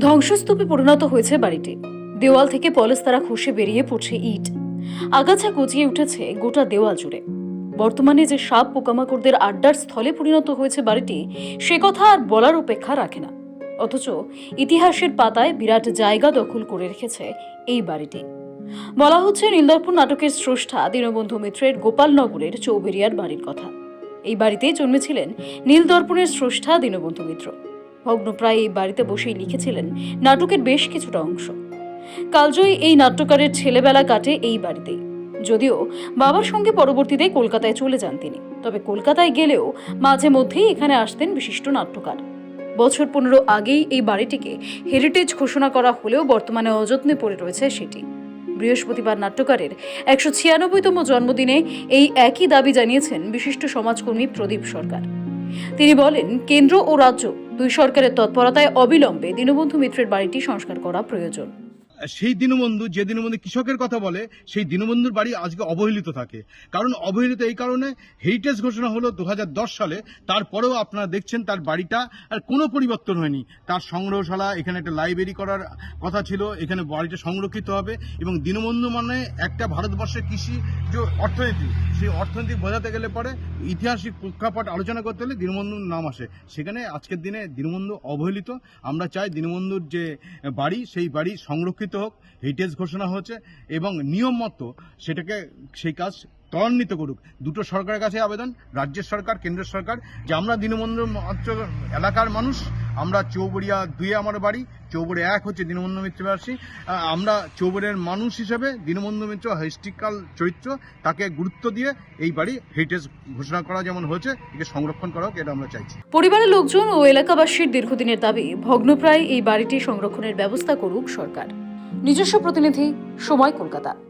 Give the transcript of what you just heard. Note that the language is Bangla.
ধ্বংসস্তূপে পরিণত হয়েছে বাড়িটি। দেওয়াল থেকে পলেস্তারা খসে বেরিয়ে পড়ছে ইট। আগাছা গজিয়ে উঠেছে গোটা দেওয়াল জুড়ে। বর্তমানে যে সাপ পোকামাকড়দের আড্ডার স্থলে পরিণত হয়েছে বাড়িটি, সে কথা আর বলার অপেক্ষা রাখে না। অথচ ইতিহাসের পাতায় বিরাট জায়গা দখল করে রেখেছে এই বাড়িটি। বলা হচ্ছে নীলদর্পণ নাটকের স্রষ্টা দীনবন্ধু মিত্রের গোপালনগরের চৌবেরিয়ার বাড়ির কথা। এই বাড়িতেই জন্মেছিলেন নীলদর্পণের স্রষ্টা দীনবন্ধু মিত্র। ভগ্নপ্রায় এই বাড়িতে বসেই লিখেছিলেন নাটকের বেশ কিছুটা অংশ। কালজয়ী এই নাট্যকারের ছেলেবেলা কাটে এই বাড়িতেই। যদিও বাবার সঙ্গে পরবর্তীতে কলকাতায় চলে যান তিনি। তবে কলকাতায় গেলেও মাঝে মধ্যেই এখানে আসতেন বিশিষ্ট নাট্যকার। বছর পনেরো আগেই এই বাড়িটিকে হেরিটেজ ঘোষণা করা হলেও বর্তমানে অযত্নে পড়ে রয়েছে সেটি। বৃহস্পতিবার নাট্যকারের একশো ছিয়ানব্বইতম জন্মদিনে এই একই দাবি জানিয়েছেন বিশিষ্ট সমাজকর্মী প্রদীপ সরকার। তিনি বলেন, কেন্দ্র ও রাজ্য দুই সরকারের তৎপরতায় অবিলম্বে দীনবন্ধু মিত্রের বাড়িটি সংস্কার করা প্রয়োজন। সেই দীনবন্ধু, যে দীনবন্ধু কৃষকের কথা বলে, সেই দীনবন্ধুর বাড়ি আজকে অবহেলিত থাকে। কারণ অবহেলিত এই কারণে হেরিটেজ ঘোষণা হলো দু হাজার দশ সালে, তারপরেও আপনারা দেখছেন তার বাড়িটা আর কোনো পরিবর্তন হয়নি। তার সংগ্রহশালা, এখানে একটা লাইব্রেরি করার কথা ছিল, এখানে বাড়িটা সংরক্ষিত হবে এবং দীনবন্ধু মানে একটা ভারতবর্ষের কৃষি যে অর্থনীতি, সেই অর্থনীতি বোঝাতে গেলে পরে ইতিহাসিক প্রেক্ষাপট আলোচনা করতে হলে দীনবন্ধুর নাম আসে। সেখানে আজকের দিনে দীনবন্ধু অবহেলিত। আমরা চাই দীনবন্ধুর যে বাড়ি, সেই বাড়ি সংরক্ষিত হোক হেরিটেজ ঘোষণা হচ্ছে এবং নিয়ম মতো সেটাকে সেই কাজ ত্বরান্বিত করুক। দুটো সরকারের কাছে আবেদন, রাজ্যের সরকার, কেন্দ্রের সরকার, যে আমরা দীনবন্ধু এলাকার মানুষ, আমরা চৌবড়িয়া দুয়ে আমার বাড়ি চৌবড়ি এক হচ্ছে দীনবন্ধু মিত্রবাসী আমরা চৌবড়ের মানুষ হিসেবে দীনবন্ধু মিত্র হিস্ট্রিক্যাল চরিত্র, তাকে গুরুত্ব দিয়ে এই বাড়ি হেরিটেজ ঘোষণা করা যেমন হয়েছে, একে সংরক্ষণ করা হোক, এটা আমরা চাইছি। পরিবারের লোকজন ও এলাকাবাসীর দীর্ঘদিনের দাবি, ভগ্নপ্রায় এই বাড়িটি সংরক্ষণের ব্যবস্থা করুক সরকার। নিজস্ব প্রতিনিধি সময় কলকাতা।